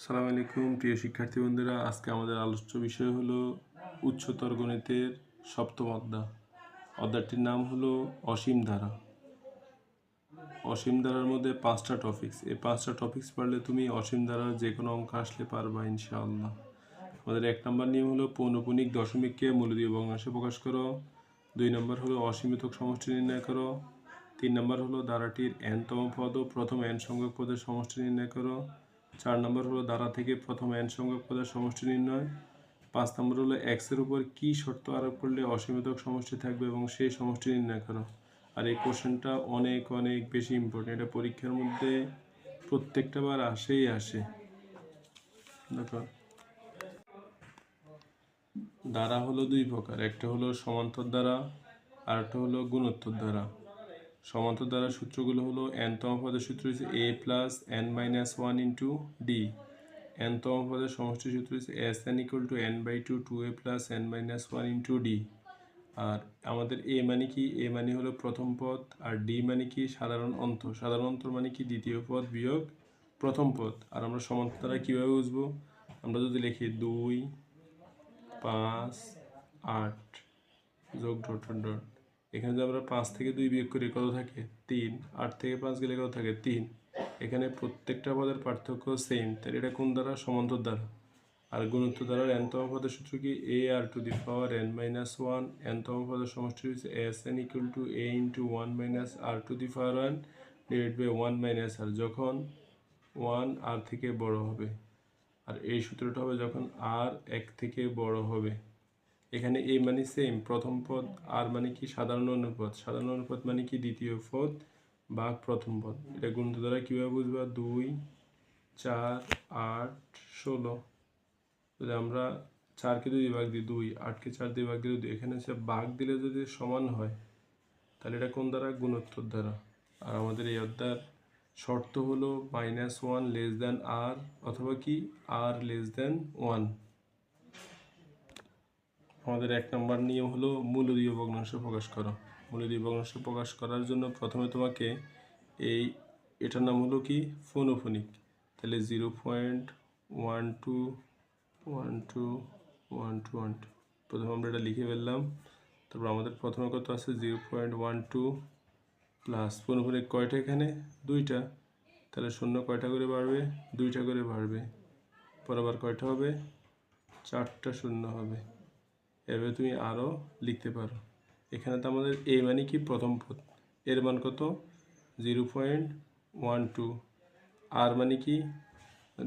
সালাম আলাইকুম, প্রিয় শিক্ষার্থী বন্ধুরা। আজকে আমাদের আলোচ্য বিষয় হলো উচ্চতর গণিতের সপ্তম অধ্যায়। অধ্যায়টির নাম হলো অসীম ধারা। অসীম ধারার মধ্যে পাঁচটা টপিক্স এই পাঁচটা টপিক্স পড়লে তুমি অসীম ধারার যে কোনো অঙ্ক আসলে পারবা, ইনশাআল্লাহ। আমাদের এক নম্বর নিয়ম হলো পৌনপুনিক দশমিককে মূলদীয় ভগ্নাংশে প্রকাশ করো। দুই নম্বর হলো অসীমিতক সমষ্টি নির্ণয় করো। তিন নম্বর হলো ধারাটির এনতম পদ ও প্রথম এন সংখ্যক পদের সমষ্টি নির্ণয় করো। চার নম্বর হলো দ্বারা থেকে প্রথম এন সংখ্যক পদের সমষ্টি নির্ণয়। পাঁচ নম্বর হলো এক্সের উপর কি শর্ত আরোপ করলে অসীমিতক সমষ্টি থাকবে এবং সেই সমষ্টি নির্ণয় করো। আর এই কোশ্চেনটা অনেক অনেক বেশি ইম্পর্টেন্ট এটা পরীক্ষার মধ্যে প্রত্যেকটা বার আসেই আসে। দেখো। দ্বারা হলো দুই প্রকার। একটা হলো সমান্তর দ্বারা আর একটা হলো গুণোত্তর দ্বারা সমান্তর দ্বারা সূত্রগুলো হলো এনতম পদের সূত্র হচ্ছে a plus n minus one into d এনতম পদের সমষ্টি সূত্র হচ্ছে s n equal to n by two two a plus n minus one into d আর আমাদের এ মানে কি? এ মানে হলো প্রথম পদ, আর ডি মানে কি? সাধারণ অন্ত, সাধারণ অন্তর মানে কি? দ্বিতীয় পদ বিয়োগ প্রথম পদ। আর আমরা সমান্তর দ্বারা কীভাবে বুঝব? আমরা যদি লিখি দুই, পাঁচ, আট যোগ ডট ডট এখানে যদি আমরা পাঁচ থেকে দুই বিয়োগ করি, কত থাকে? তিন। আট থেকে পাঁচ গেলে কত থাকে? তিন। এখানে প্রত্যেকটা পদের পার্থক্য সেম তাহলে এটা কোন দ্বারা? সমান্তর দ্বারা। আর গুণোত্তর দ্বারা এনতম পদের সূত্র কি? A r to the power n minus one এনতম পদের সমষ্টি হচ্ছে s n equal to a into one minus r to the power one divide by one minus r যখন ওয়ান আর থেকে বড় হবে। আর এই সূত্রটা হবে যখন আর এক থেকে বড় হবে। এখানে এ মানে সেম প্রথম পদ আর মানে কি? সাধারণ অনুপদ সাধারণ অনুপদ মানে কি? দ্বিতীয় পদ বা প্রথম পদ। এটা গুণিত দ্বারা কীভাবে বুঝবা? দুই, চার, আট, ষোলো। যদি আমরা চারকে দুই ভাগ দিই, দুই। আটকে চার দিয়ে ভাগ দুই। এখানে হচ্ছে ভাগ দিলে যদি সমান হয়, তাহলে এটা কোন দ্বারা? গুণোত্তর দ্বারা। আর আমাদের এই অধ্যায়ের শর্ত হলো minus one less than r অথবা কি? আর লেস দ্যান ওয়ান আমাদের এক নম্বর নিয়ম হলো মূলদীয় ভগ্নাংশ প্রকাশ করা। মূলদীয় ভগ্নাংশ প্রকাশ করার জন্য প্রথমে তোমাকে এই, এটার নাম হলো কি? ফোনোফোনিক। তাহলে zero point one two one two one two one two. প্রথমে আমরা এটা লিখে ফেললাম। তারপর আমাদের প্রথমে কত আছে? Zero point one two plus ফোনোফোনিক কয়টা এখানে? দুইটা। তাহলে শূন্য কয়টা করে বাড়বে? দুইটা করে বাড়বে। পর আবার কয়টা হবে? চারটা শূন্য হবে। এভাবে তুমি আরও লিখতে পারো। এখানে তো আমাদের এ মানে কি? প্রথম পদ। এর মান কত? Zero point one two. R মানে কি?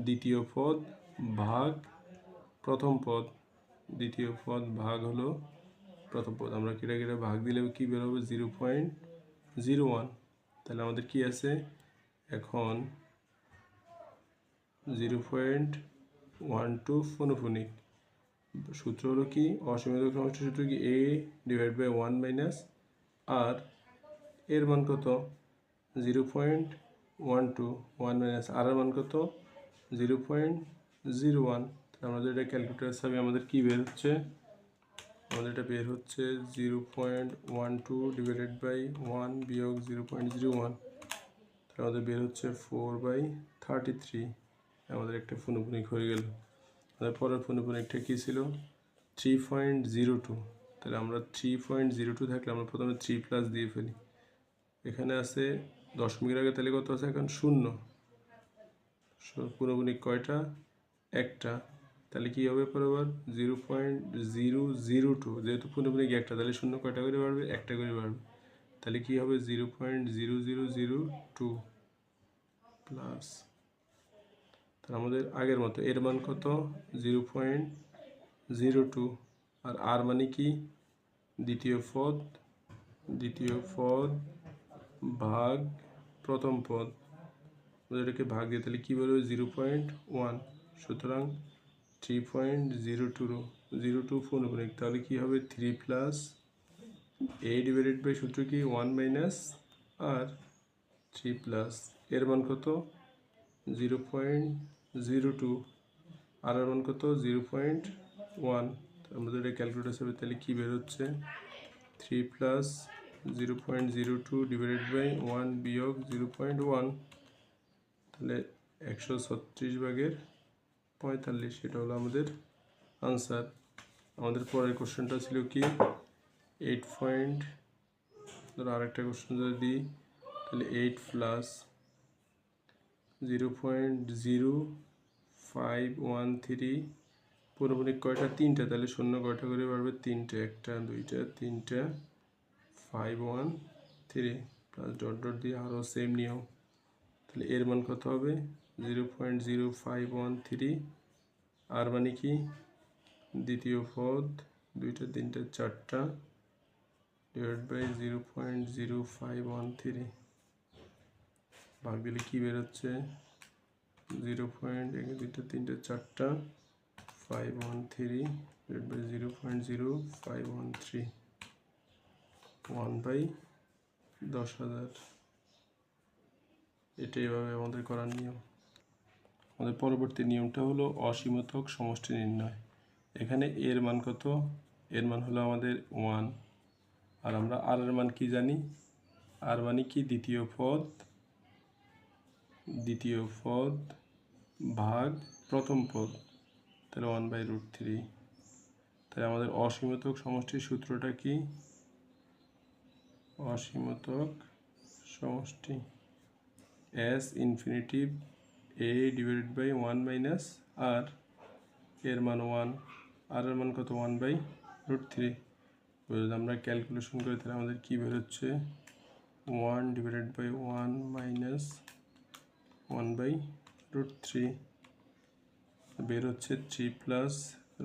দ্বিতীয় পদ ভাগ প্রথম পদ। দ্বিতীয় পদ ভাগ হলো প্রথম পদ। আমরা কেটে কেটে ভাগ দিলে কি বেরোবে? Zero point zero one. তাহলে আমাদের কি আছে? এখন জিরো পয়েন্ট ওয়ান টু ফোনোফোনিক। সূত্র হলো কি? অসীমিত সমষ্টি সূত্র কি? A divide by one minus r এর মান কত? Zero point one two one minus r এর মান কত? জিরো পয়েন্ট জিরো ওয়ান আমাদের এটা ক্যালকুলেটার হিসাবে আমাদের কি বের হচ্ছে? আমাদের এটা বের হচ্ছে zero point one two divided by one বিয়োগ জিরো পয়েন্ট জিরো ওয়ান আমাদের বের হচ্ছে ফোর বাই থার্টি থ্রি আমাদের একটা ফুনুফুনিক হয়ে গেল। আমাদের পরের ফুনুফুনিকটা কী ছিল? থ্রি পয়েন্ট জিরো টু তাহলে আমরা থ্রি পয়েন্ট জিরো টু থাকলে আমরা প্রথমে থ্রি প্লাস দিয়ে ফেলি। এখানে আছে দশমিকের আগে তাহলে কত আছে এখন? শূন্য। পুনপুনিক কয়টা? একটা। তাহলে কী হবে পরবার zero point zero zero two যেহেতু পুনপুনিক একটা, তাহলে শূন্য কয়টা করে বাড়বে? একটা করে বাড়বে। তাহলে কী হবে? Zero point zero zero zero two plus তাহলে আমাদের আগের মতো এর মান কত? Zero point zero two. আর আর মানে কি? দ্বিতীয় পদ দ্বিতীয় পদ ভাগ প্রথম পদ। এটাকে ভাগ দিয়ে তাহলে কী বলবে? Zero point one. সুতরাং three point zero two zero two phone তাহলে কী হবে? Three plus a divided by সূত্র কি? One minus r three plus. এর মান কত? Zero point zero two, r এর মান কত? Zero point one. আমাদের এটা ক্যালকুলেটার হিসাবে তাহলে কী বেরোচ্ছে three plus zero point zero two divided by one বিয়োগ জিরো পয়েন্ট ওয়ান। তাহলে একশো ছত্রিশ ভাগের পঁয়তাল্লিশ, এটা হলো আমাদের আনসার আমাদের পরের কোশ্চেনটা ছিল কি? এইট পয়েন্ট ধরো আরেকটা কোশ্চেন যদি তাহলে eight plus zero point zero five one three. পুরোপুরি কয়টা? তিনটা। তাহলে শূন্য কয়টা করে বাড়বে? তিনটে। একটা, দুইটা, তিনটা, five one three. Plus dot dot দিয়ে আরও সেম নিয়ম। তাহলে এর মান কত হবে? Zero point zero five one three. R মানে কি? দ্বিতীয় পদ, দুইটা, তিনটা, চারটা divide by zero point zero five one three. ভাগ দিলে কী বেরোচ্ছে? জিরো পয়েন্ট, একে, দুইটা, তিনটা, চারটা five one three by zero point zero five one three one by দশ হাজার। এটা এভাবে আমাদের করার নিয়ম। আমাদের পরবর্তী নিয়মটা হলো অসীমতক সমষ্টি নির্ণয়। এখানে এর মান কত? এর মান হলো আমাদের ওয়ান আর আমরা আর এর মান কি জানি? আর মানে কি? দ্বিতীয় পদ। দ্বিতীয় পদ, ভাগ, প্রথম পদ। তাহলে ওয়ান বাই রুট থ্রি তাহলে আমাদের অসীমতক সমষ্টির সূত্রটা কি? অসীমতক সমষ্টি। S infinitive a divided by one minus r এর মান ওয়ান আর এর মান কত? ওয়ান বাই রুট থ্রি যদি আমরা ক্যালকুলেশন করি, তাহলে আমাদের কী বেরোচ্ছে? One divided by one minus one by root three বের হচ্ছে three plus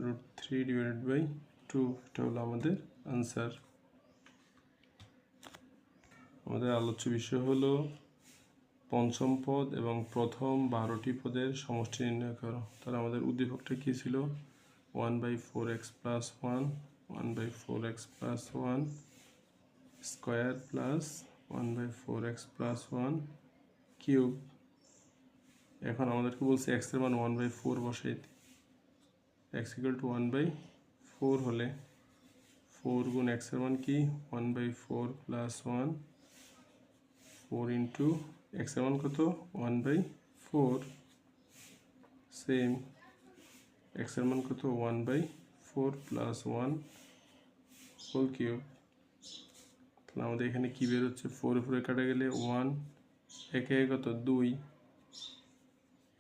root three divided by two এটা হলো আমাদের আনসার আমাদের আলোচ্য বিষয় হলো পঞ্চম পদ এবং প্রথম বারোটি পদের সমষ্টি নির্ণয় করো। তাহলে আমাদের উদ্দীপকটা কী ছিল? One by four x plus one one by four x plus one square plus one by four x plus one এখন আমাদেরকে বলছে এক্সের মান ওয়ান বাই ফোর বসাই x equal to one by four হলে ফোর গুণ এক্সের মান কি? One by four plus one four into এক্সের মান কত? ওয়ান বাই ফোর সেম এক্সের মান কত? One by four plus one whole cube তাহলে আমাদের এখানে কী বেরোচ্ছে ফোর ফোরে কাটা গেলে ওয়ান একে কত? দুই।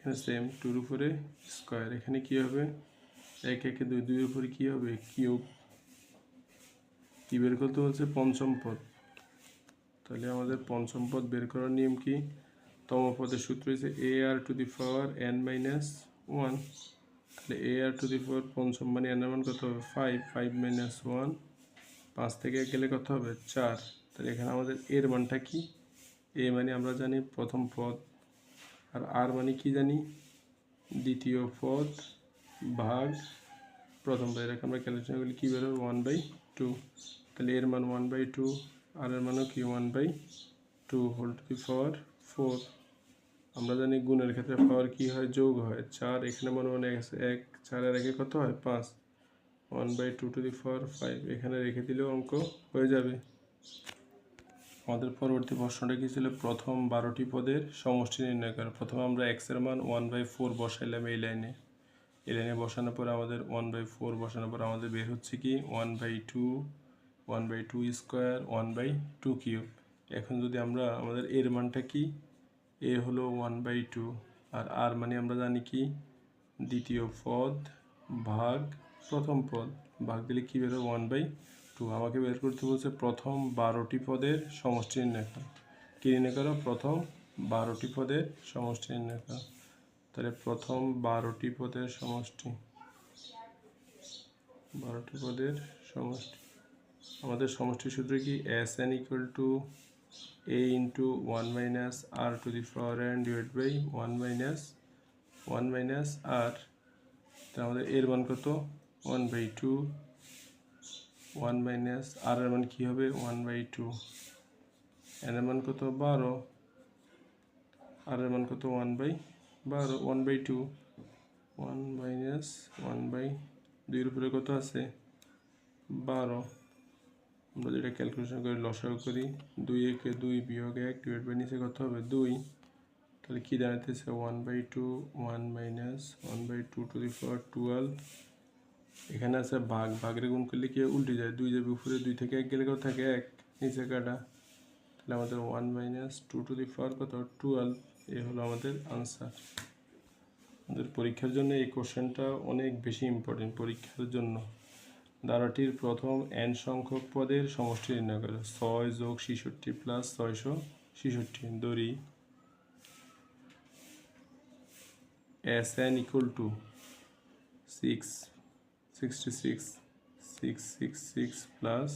এখানে সেম টুর উপরে স্কোয়ার এখানে কী হবে? এক, একে, দুই, দুইয়ের উপরে কী হবে? কিউব। কী বের করতে হচ্ছে পঞ্চম পদ। তাহলে আমাদের পঞ্চম পদ বের করার নিয়ম কি? তম পদের সূত্র হচ্ছে a r to the power n minus one তাহলে এ আর টু দি পাওয়ার পঞ্চম মানে এন মান কত হবে? ফাইভ ফাইভ মাইনাস ওয়ান পাঁচ থেকে গেলে কত হবে? চার। তাহলে এখানে আমাদের এর মানটা কি? এ মানে আমরা জানি প্রথম পদ। আর আর মানে কি জানি? দ্বিতীয় পদ, ভাগ, প্রথম পদ এরকম আমরা ক্যালকুলেশন করলে কী বেরোবে ওয়ান বাই টু তাহলে এর মান ওয়ান বাই টু আর এর মানও কি one by two whole to the power four আমরা জানি গুণের ক্ষেত্রে পাওয়ার কি হয়? যোগ হয়। চার, এখানে মনে মনে এক চারের একে কত হয়? পাঁচ। One by two to the power five এখানে রেখে দিলেও অঙ্ক হয়ে যাবে। আমাদের পরবর্তী প্রশ্নটা কি ছিল? প্রথম বারোটি পদের সমষ্টি নির্ণয় করা। প্রথমে আমরা এক্সের মান ওয়ান বাই ফোর বসাইলাম এই লাইনে। এই লাইনে বসানোর পর আমাদের ওয়ান বাই ফোর বসানোর পর আমাদের বের হচ্ছে কি? One by two one by two square one by two cube এখন যদি আমরা আমাদের এর মানটা কি? এ হলো ওয়ান বাই টু আর আর মানে আমরা জানি কি? দ্বিতীয় পদ ভাগ প্রথম পদ। ভাগ দিলে কী বেরো ওয়ান বাই টু আমাকে বের করতে বলছে প্রথম বারোটি পদের সমষ্টি নির্ণয় করো কী নির্ণয় করো প্রথম বারোটি পদের সমষ্টি নির্ণয় করো তাহলে প্রথম বারোটি পদের সমষ্টি। বারোটি পদের সমষ্টি। আমাদের সমষ্টি সূত্র কি? S n equal to a into one minus r to the power n divide by one minus one minus r তা আমাদের এর মান কত? One by two one minus r এর মান কী হবে? ওয়ান বাই টু এর মান কত? বারো। আর এর মান কত? ওয়ান বাই বারো। One by two one minus one by দুইয়ের উপরে কত আছে? বারো। আমরা যেটা ক্যালকুলেশন করি লসাগু করি, দুই একে দুই বিয়োগ এক ডিভাইড বাই নিচে কত হবে? দুই। তাহলে কি দাঁড়াইতেছে? One by two one minus one by two to the power twelve এখানে আছে ভাগ ভাগের গুণ করলে কি উল্টে যায়? দুই যাবে উপরে, দুই থেকে এক, গেলে কত থাকে? এক। নিচে কাটা। তাহলে আমাদের one minus two to the power কত? টুয়েলভ এই হলো আমাদের আনসার আমাদের পরীক্ষার জন্য এই কোশ্চেনটা অনেক বেশি ইম্পর্টেন্ট পরীক্ষার জন্য। ধারাটির প্রথম এন সংখ্যক পদের সমষ্টি নির্ণয় করে। ছয় যোগ ছিষট্টি প্লাস ছয়শো ছিষট্টি। দড়ি। S n equal to six sixty six six six six plus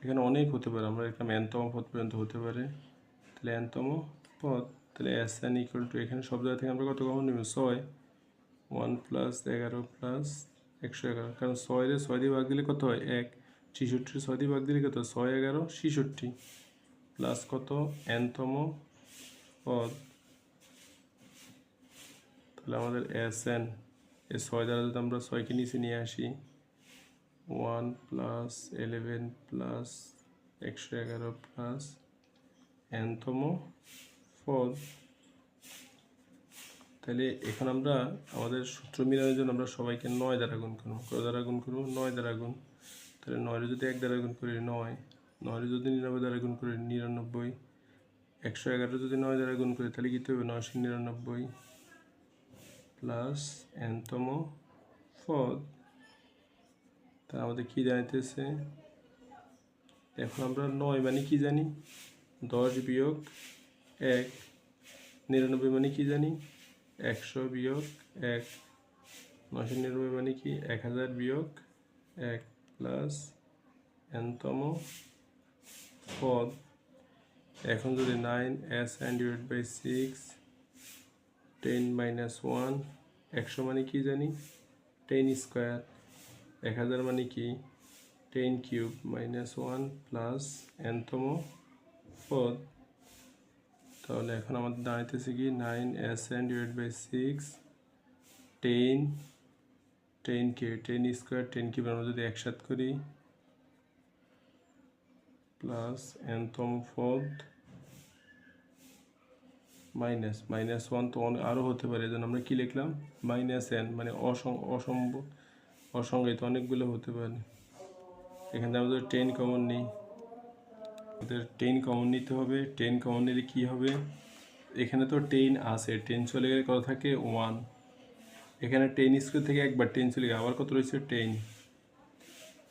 এখানে অনেক হতে পারে, আমরা এখানে এনতম পদ পর্যন্ত হতে পারে। তাহলে এনতম পদ, তাহলে এস এন ইকুয়াল টু এখানে সব জায়গা থেকে আমরা কত কমন নেব? ছয়। ওয়ান প্লাস এগারো প্লাস একশো এগারো। কারণ ছয় রে ছয় দিয়ে ভাগ দিলে কত হয়? এক। ছিষট্টি ছয় দিয়ে ভাগ দিলে কত? ছয়, এগারো, ছিষট্টি। প্লাস কত? এনতম পদ। তাহলে আমাদের এস এন এই ছয় দ্বারা যদি আমরা ছয়কে নিচে নিয়ে আসি। ওয়ান প্লাস এলেভেন প্লাস একশো এগারো প্লাস এনতম পদ তাহলে এখন আমরা আমাদের সূত্র মিলানোর জন্য আমরা সবাইকে নয় দ্বারা গুণ করব। কত দ্বারা গুণ করব? নয় দ্বারা গুণ। তাহলে নয়রে যদি এক দ্বারা গুণ করি নয়, নয়রে যদি নিরানব্বই দ্বারা গুণ করি নিরানব্বই, একশো এগারো যদি নয় দ্বারা গুণ করি তাহলে কী হবে? নয়শো নিরানব্বই। প্লাস এনতম পদ তা আমাদের কী জানাইতেছে এখন আমরা নয় মানে কি জানি? দশ বিয়োগ এক। নিরানব্বই মানে কি জানি? একশো বিয়োগ এক। নশো নিরানব্বই মানে কি? এক হাজার বিয়োগ এক প্লাস এনতম পদ এখন যদি nine s and divide by six ten minus one, একশো মানে কি জানি? টেন স্কোয়ার, এক হাজার মানে কি? Ten cube minus one plus এনতম পদ। তাহলে এখন আমাদের দাঁড়াইতেছে কি? Nine s n divide by six, ten ten K, ten square, ten cube আমরা যদি একসাথ করি, প্লাস এনতম পদ। মাইনাস মাইনাস ওয়ান তো অনেক আরও হতে পারে যেন আমরা কি লিখলাম? মাইনাস এন মানে অসম অসম্ভব অসংজ্ঞায়িত অনেকগুলো হতে পারে। এখানে আমাদের টেন কমন নেই। আমাদের টেন কমন নিতে হবে। টেন কমন নিলে কী হবে? এখানে তো টেন আছে টেন চলে গেলে কত থাকে? ওয়ান এখানে টেন স্কোয়ার থেকে একবার টেন চলে গেলে আবার কত রয়েছে? টেন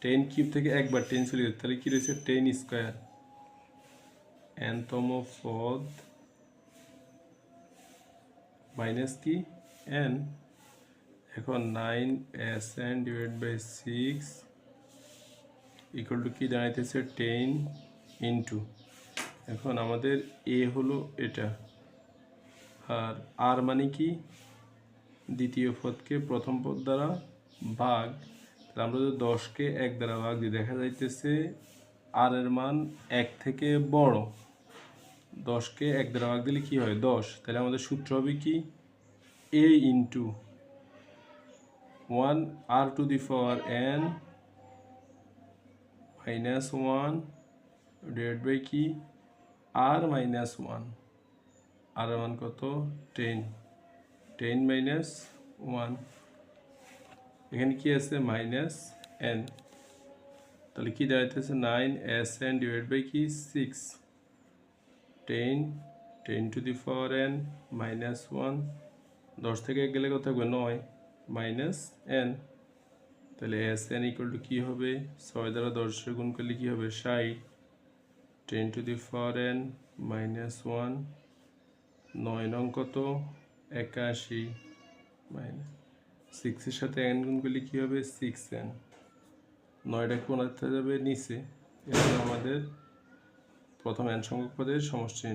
টেন কিউব থেকে একবার টেন চলে গেছে তাহলে কী রয়েছে? Ten square. এনতম পদ মাইনাস কি এন এখন nine s n divide by six equal to কি দাঁড়াইতেছে টেন ইন্টু এখন আমাদের এ হলো এটা। আর আর মানে কি? দ্বিতীয় পদকে প্রথম পদ দ্বারা ভাগ। তাহলে আমরা যদি দশকে এক দ্বারা ভাগ দিই, দেখা যাইতেছে আর এর মান এক থেকে বড়। দশকে এক দ্বারা ভাগ দিলে কি হয়? দশ। তাহলে আমাদের সূত্র হবে কি? A into one r to the power n minus one divide by কি? R minus one r one কত? টেন টেন মাইনাস ওয়ান এখানে কি আছে? মাইনাস এন তাহলে কি দাঁড়াইতেছে? Nine s n divide by কি? Six ten ten to the power n minus one দশ থেকে গেলে কত থাকবে? নয় মাইনাস এন তাহলে এস এন ইকুয়াল টু কী হবে? ছয় দ্বারা দশে গুণ করলে কী হবে? ষাট। Ten to the power n minus one নয় নং কত? একাশি। মাইনাস সিক্সের সাথে এন গুণ করলে কী হবে? সিক্স এন নয়টা কোন যাবে নিচে। এটা আমাদের প্রথম এন সংখ্যক পদের সমষ্টি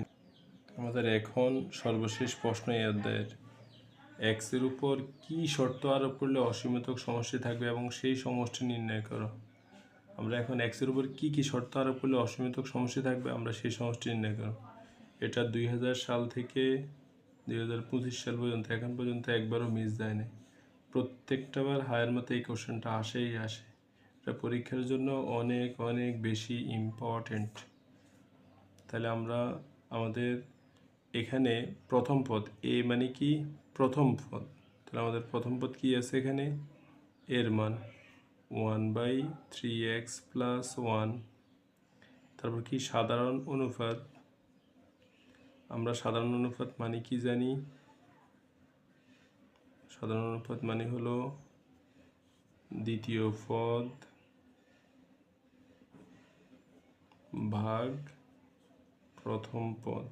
আমাদের এখন সর্বশেষ প্রশ্ন এই অধ্যায়ের। এক্সের উপর কি শর্ত আরোপ করলে অসীমিতক সমষ্টি থাকবে এবং সেই সমষ্টি নির্ণয় করো। আমরা এখন এক্সের উপর কি কি শর্ত আরোপ করলে অসীমিতক সমষ্টি থাকবে, আমরা সেই সমষ্টি নির্ণয় করো। এটা দুই হাজার সাল থেকে দুই হাজার পঁচিশ সাল পর্যন্ত, এখন পর্যন্ত একবারও মিস যায় না প্রত্যেকটা বার হায়ার মতো এই কোশ্চেনটা আসেই আসে। এটা পরীক্ষার জন্য অনেক অনেক বেশি ইম্পর্টেন্ট তাহলে আমরা আমাদের এখানে প্রথম পদ, এ মানে কি? প্রথম পদ। তাহলে আমাদের প্রথম পদ কি আছে এখানে? এর মান one by three x plus one. তারপর কি? সাধারণ অনুপাত। আমরা সাধারণ অনুপাত মানে কি জানি? সাধারণ অনুপাত মানে হলো দ্বিতীয় পদ ভাগ প্রথম পদ।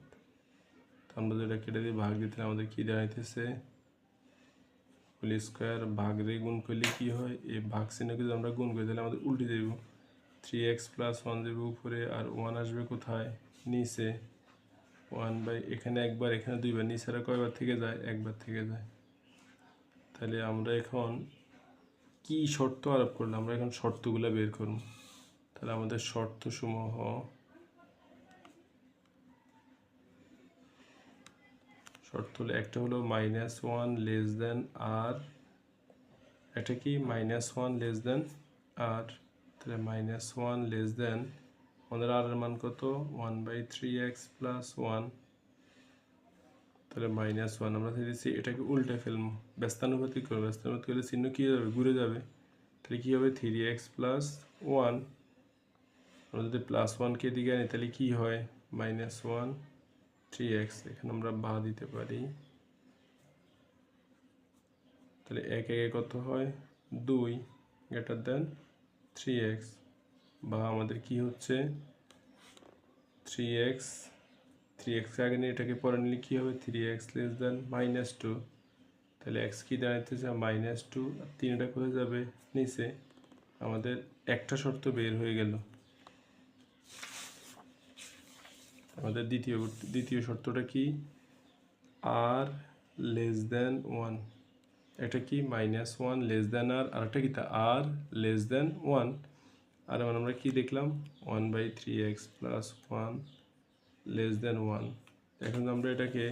আমরা যেটা কেটে দিয়ে ভাগ দিতে আমাদের কি দাঁড়াইতেছে হোল স্কোয়ার ভাগ দিয়ে গুণ করলে কি হয়? এই ভাগ চিহ্নকে যদি আমরা গুণ করি তাহলে আমাদের উল্টে দেব। থ্রি এক্স প্লাস ওয়ান দেবে উপরে আর ওয়ান আসবে কোথায়? নিচে। ওয়ান বাই এখানে একবার, এখানে দুইবার নিচেরা কয়বার থেকে যায়? একবার থেকে যায়। তাহলে আমরা এখন কি শর্ত আরোপ করলাম? আমরা এখন শর্তগুলো বের করব। তাহলে আমাদের শর্ত সমূহ শর্ত হলো একটা হলো minus one less than r একটা কি? Minus one less than r তাহলে মাইনাস ওয়ান লেস দেন আমাদের আর এর মান কত? One by three x plus one তাহলে মাইনাস ওয়ান আমরা দিচ্ছি এটাকে উল্টে ফেলব। ব্যস্তানুপাতিক করব। ব্যস্তানুপাতিক করলে চিহ্ন কী যাবে ঘুরে যাবে। তাহলে কী হবে? থ্রি এক্স প্লাস ওয়ান আমরা যদি প্লাস ওয়ানকে দিকে আনি, তাহলে কী হয়? মাইনাস ওয়ান থ্রি এক্স এখানে আমরা বা দিতে পারি। তাহলে এক একে কত হয়? দুই গ্রেটার দেন থ্রি এক্স বা আমাদের কি হচ্ছে? থ্রি এক্স থ্রি এক্স আগে নিয়ে এটাকে পরে নিলে কী হবে? Three x less than minus two তাহলে এক্স কি দাঁড়াইতেছে? মাইনাস টু আর তিনটা কোথায় যাবে? নিচে। আমাদের একটা শর্ত বের হয়ে গেল। আমাদের দ্বিতীয় দ্বিতীয় শর্তটা কি? আর লেস দেন ওয়ান এটা কি? Minus one less than r আরেকটা কি তা? আর লেস দেন ওয়ান আর মানে আমরা কি দেখলাম? One by three x plus one less than one এখন আমরা এটাকে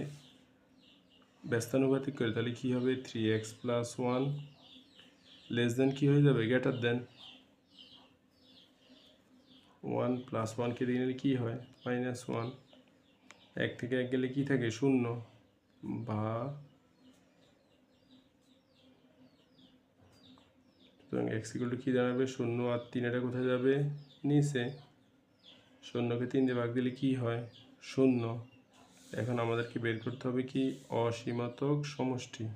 ব্যস্তানুপাতিক করি, তাহলে কী হবে? Three x plus one less than কী হয়ে যাবে? গ্রেটার দেন ওয়ান প্লাস ওয়ানকে দিয়ে নিলে কী হয়? Minus one. এক থেকে এক গেলে কী থাকে? শূন্য। বা সুতরাং এক্স ইকুয়াল টু কী দাঁড়াবে? শূন্য আর তিন এটা কোথায় যাবে? নিচে। শূন্যকে তিন দিয়ে ভাগ দিলে কী হয়? শূন্য। এখন আমাদেরকে বের করতে হবে কি? অসীমাতক সমষ্টি।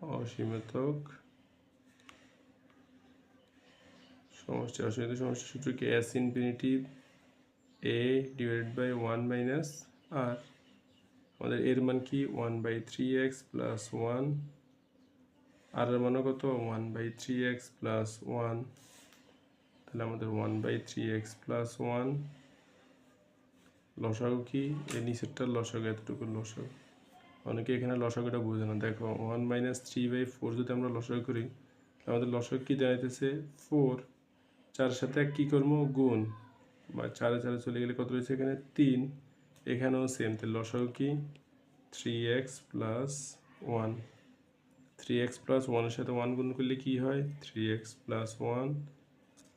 অসীমাতক সমষ্টি অসীমিত সমষ্টি সূত্র কি? S infinitive a divide by one minus r আমাদের এর মান কি? One by three x plus one r এর মানও কত? One by three x plus one তাহলে আমাদের one by three x plus one লসাগু কি? এই নিচেরটার লসাগু এতটুকু লসাগু। অনেকে এখানে লসাগুটা বোঝে না। দেখো one minus three by four যদি আমরা লসাগু করি, আমাদের লসাগু কি দাঁড়াইতেছে ফোর চার সাথে এক কী করব? গুণ। বা চারে চারে চলে গেলে কত রয়েছে এখানে? তিন। এখানেও সেম তাহলে লসাগু কি? Three x plus one three x plus ওয়ানের সাথে ওয়ান গুণ করলে কী হয়? Three x plus one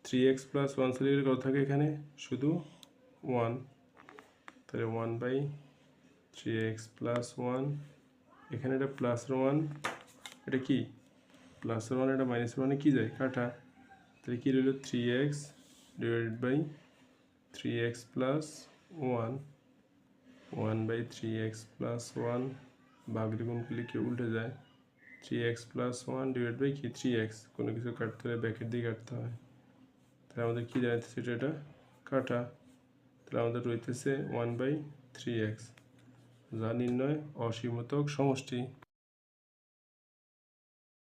three x plus one চলে গেলে কত থাকে এখানে? শুধু ওয়ান তাহলে one by three x plus one এখানে এটা প্লাস ওয়ান এটা কি? প্লাস ওয়ান এটা মাইনাস ওয়ানে কী যায়? কাটা। তাহলে কী রইল? Three x divided by three x plus one one by three x plus one বাগরি গুণ করলে কি উল্টে যায়? Three x plus one divide by কি? থ্রি এক্স কোনো কিছু কাটতে হলে ব্যাকের দিয়ে কাটতে হয়। তাহলে আমাদের কী দাঁড়াইতেছে? সেটা এটা কাটা। তাহলে আমাদের রইতেছে ওয়ান বাই থ্রি এক্স যা নির্ণয় অসীমতক সমষ্টি।